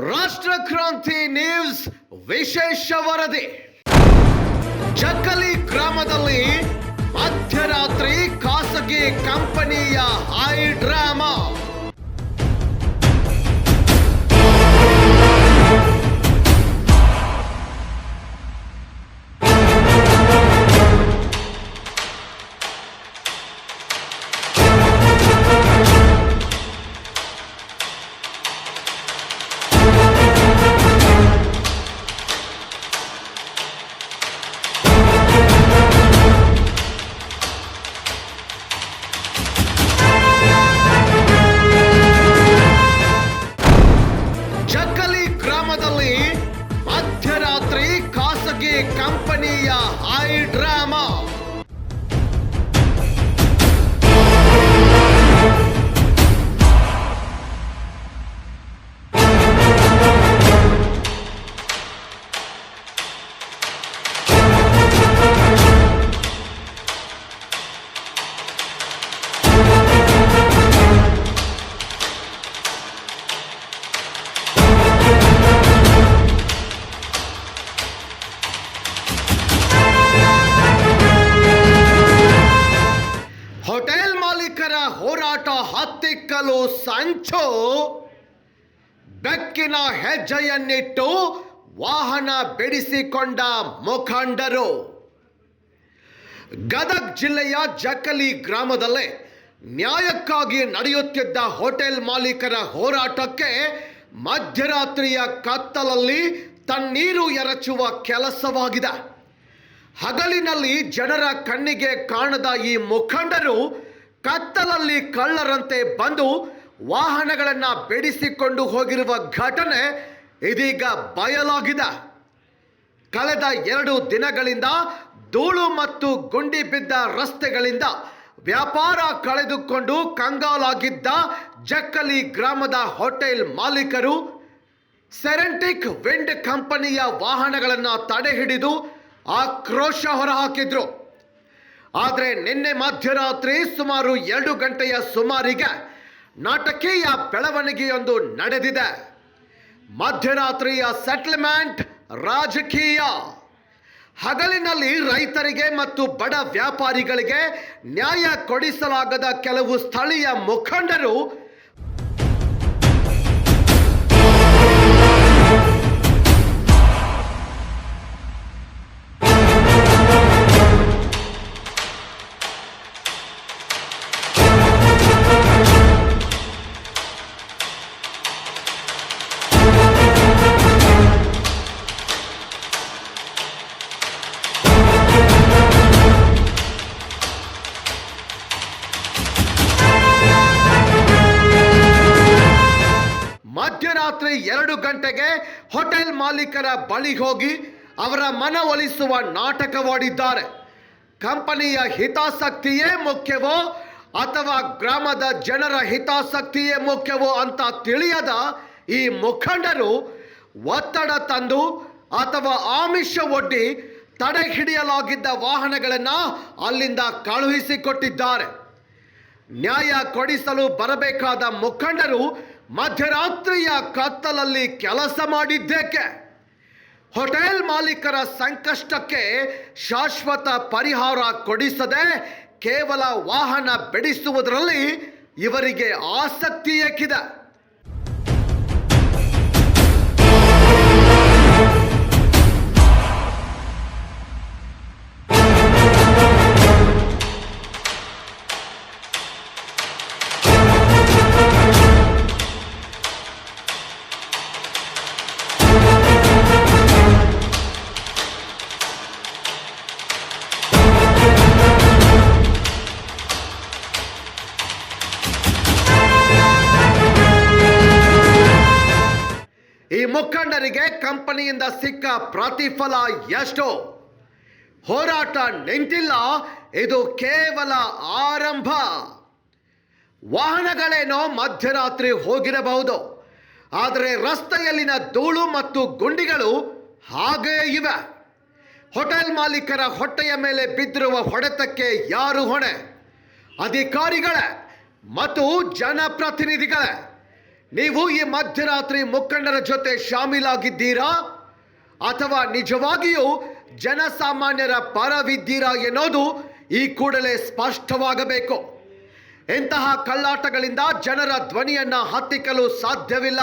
ರಾಷ್ಟ್ರ ಕ್ರಾಂತಿ ನ್ಯೂಸ್ ವಿಶೇಷ ವರದಿ. ಜಕ್ಕಲಿ ಗ್ರಾಮದಲ್ಲಿ ಮಧ್ಯರಾತ್ರಿ ಖಾಸಗಿ ಕಂಪನಿಯ ಹೈ ಡ್ರಾಮಾ ಸಂಚು ಬೆಕ್ಕಿನ ಹೆಜ್ಜೆಯನ್ನಿಟ್ಟು ವಾಹನ ಬಿಡಿಸಿಕೊಂಡ ಮುಖಂಡರು. ಗದಗ್ ಜಿಲ್ಲೆಯ ಜಕಲಿ ಗ್ರಾಮದಲ್ಲೇ ನ್ಯಾಯಕ್ಕಾಗಿ ನಡೆಯುತ್ತಿದ್ದ ಹೋಟೆಲ್ ಮಾಲೀಕರ ಹೋರಾಟಕ್ಕೆ ಮಧ್ಯರಾತ್ರಿಯ ಕತ್ತಲಲ್ಲಿ ತಣ್ಣೀರು ಎರಚುವ ಕೆಲಸವಾಗಿದೆ. ಹಗಲಿನಲ್ಲಿ ಜನರ ಕಣ್ಣಿಗೆ ಕಾಣದ ಈ ಮುಖಂಡರು ಕತ್ತಲಲ್ಲಿ ಕಳ್ಳರಂತೆ ಬಂದು ವಾಹನಗಳನ್ನು ಬೆಡಿಸಿಕೊಂಡು ಹೋಗಿರುವ ಘಟನೆ ಇದೀಗ ಬಯಲಾಗಿದೆ. ಕಳೆದ ಎರಡು ದಿನಗಳಿಂದ ಧೂಳು ಮತ್ತು ಗುಂಡಿ ಬಿದ್ದ ರಸ್ತೆಗಳಿಂದ ವ್ಯಾಪಾರ ಕಳೆದುಕೊಂಡು ಕಂಗಾಲಾಗಿದ್ದ ಜಕ್ಕಲಿ ಗ್ರಾಮದ ಹೋಟೆಲ್ ಮಾಲೀಕರು ಸೆರೆಂಟಿಕ್ ವಿಂಡ್ ಕಂಪನಿಯ ವಾಹನಗಳನ್ನು ತಡೆ ಹಿಡಿದು ಆಕ್ರೋಶ ಹೊರಹಾಕಿದ್ರು. ಆದರೆ ನಿನ್ನೆ ಮಧ್ಯರಾತ್ರಿ ಸುಮಾರು ಎರಡು ಗಂಟೆಯ ಸುಮಾರಿಗೆ ನಾಟಕೀಯ ಬೆಳವಣಿಗೆಯೊಂದು ನಡೆದಿದೆ. ಮಧ್ಯರಾತ್ರಿಯ ಸೆಟ್ಲ್ಮೆಂಟ್ ರಾಜಕೀಯ. ಹಗಲಿನಲ್ಲಿ ರೈತರಿಗೆ ಮತ್ತು ಬಡ ವ್ಯಾಪಾರಿಗಳಿಗೆ ನ್ಯಾಯ ಕೊಡಿಸಲಾಗದ ಕೆಲವು ಸ್ಥಳೀಯ ಮುಖಂಡರು ಮಧ್ಯರಾತ್ರಿ ಎರಡು ಗಂಟೆಗೆ ಹೋಟೆಲ್ ಮಾಲೀಕರ ಬಳಿ ಹೋಗಿ ಅವರ ಮನವೊಲಿಸುವ ನಾಟಕವಾಡಿದ್ದಾರೆ. ಕಂಪನಿಯ ಹಿತಾಸಕ್ತಿಯೇ ಮುಖ್ಯವೋ ಅಥವಾ ಗ್ರಾಮದ ಜನರ ಹಿತಾಸಕ್ತಿಯೇ ಮುಖ್ಯವೋ ಅಂತ ತಿಳಿಯದ ಈ ಮುಖಂಡರು ಒತ್ತಡ ತಂದು ಅಥವಾ ಆಮಿಷ ಒಡ್ಡಿ ತಡೆ ಹಿಡಿಯಲಾಗಿದ್ದ ವಾಹನಗಳನ್ನು ಅಲ್ಲಿಂದ ಕಳುಹಿಸಿಕೊಟ್ಟಿದ್ದಾರೆ. ನ್ಯಾಯ ಕೊಡಿಸಲು ಬರಬೇಕಾದ ಮುಖಂಡರು ಮಧ್ಯರಾತ್ರಿಯ ಕತ್ತಲಲ್ಲಿ ಕೆಲಸ ಮಾಡಿದ್ದೇಕೆ? ಹೋಟೆಲ್ ಮಾಲೀಕರ ಸಂಕಷ್ಟಕ್ಕೆ ಶಾಶ್ವತ ಪರಿಹಾರ ಕೊಡಿಸದೆ ಕೇವಲ ವಾಹನ ಬೆಡಿಸುವುದರಲ್ಲಿ ಇವರಿಗೆ ಆಸಕ್ತಿ ಏಕಿದೆ. ಮುಖಂಡರಿಗೆ ಕಂಪನಿಯಿಂದ ಸಿಕ್ಕ ಪ್ರತಿಫಲ ಎಷ್ಟು. ಹೋರಾಟ ನಿಂತಿಲ್ಲ, ಇದು ಕೇವಲ ಆರಂಭ. ವಾಹನಗಳೇನೋ ಮಧ್ಯರಾತ್ರಿ ಹೋಗಿರಬಹುದು, ಆದರೆ ರಸ್ತೆಯಲ್ಲಿನ ಧೂಳು ಮತ್ತು ಗುಂಡಿಗಳು ಹಾಗೇ ಇವೆ. ಹೋಟೆಲ್ ಮಾಲೀಕರ ಹೊಟ್ಟೆಯ ಮೇಲೆ ಬಿದ್ದಿರುವ ಹೊಡೆತಕ್ಕೆ ಯಾರು ಹೊಣೆ? ಅಧಿಕಾರಿಗಳೇ ಮತ್ತು ಜನಪ್ರತಿನಿಧಿಗಳೇ? ನೀವು ಈ ಮಧ್ಯರಾತ್ರಿ ಮುಖಂಡರ ಜೊತೆ ಶಾಮೀಲಾಗಿದ್ದೀರಾ? ಅಥವಾ ನಿಜವಾಗಿಯೂ ಜನಸಾಮಾನ್ಯರ ಪರವಿದ್ದೀರಾ ಎನ್ನುವುದು ಈ ಕೂಡಲೇ ಸ್ಪಷ್ಟವಾಗಬೇಕು. ಇಂತಹ ಕಳ್ಳಾಟಗಳಿಂದ ಜನರ ಧ್ವನಿಯನ್ನ ಹತ್ತಿಕ್ಕಲು ಸಾಧ್ಯವಿಲ್ಲ.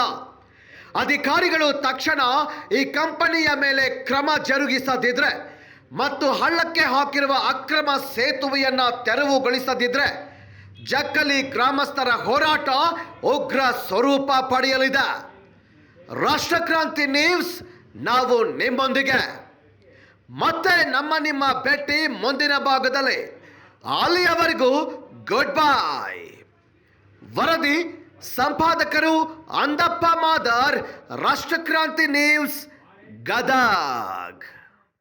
ಅಧಿಕಾರಿಗಳು ತಕ್ಷಣ ಈ ಕಂಪನಿಯ ಮೇಲೆ ಕ್ರಮ ಜರುಗಿಸದಿದ್ರೆ ಮತ್ತು ಹಳ್ಳಕ್ಕೆ ಹಾಕಿರುವ ಅಕ್ರಮ ಸೇತುವೆಯನ್ನ ತೆರವುಗೊಳಿಸದಿದ್ರೆ ಜಕ್ಕಲಿ ಗ್ರಾಮಸ್ಥರ ಹೋರಾಟ ಉಗ್ರ ಸ್ವರೂಪ ಪಡೆಯಲಿದೆ. ರಾಷ್ಟ್ರಕ್ರಾಂತಿ ನ್ಯೂಸ್, ನಾವು ನಿಮ್ಮೊಂದಿಗೆ. ಮತ್ತೆ ನಮ್ಮ ನಿಮ್ಮ ಭೇಟಿ ಮುಂದಿನ ಭಾಗದಲ್ಲಿ. ಅಲ್ಲಿಯವರೆಗೂ ಗುಡ್ ಬೈ ವರದಿ, ಸಂಪಾದಕರು ಅಂದಪ್ಪ ಮಾದರ್, ರಾಷ್ಟ್ರಕ್ರಾಂತಿ ನ್ಯೂಸ್, ಗದಗ್.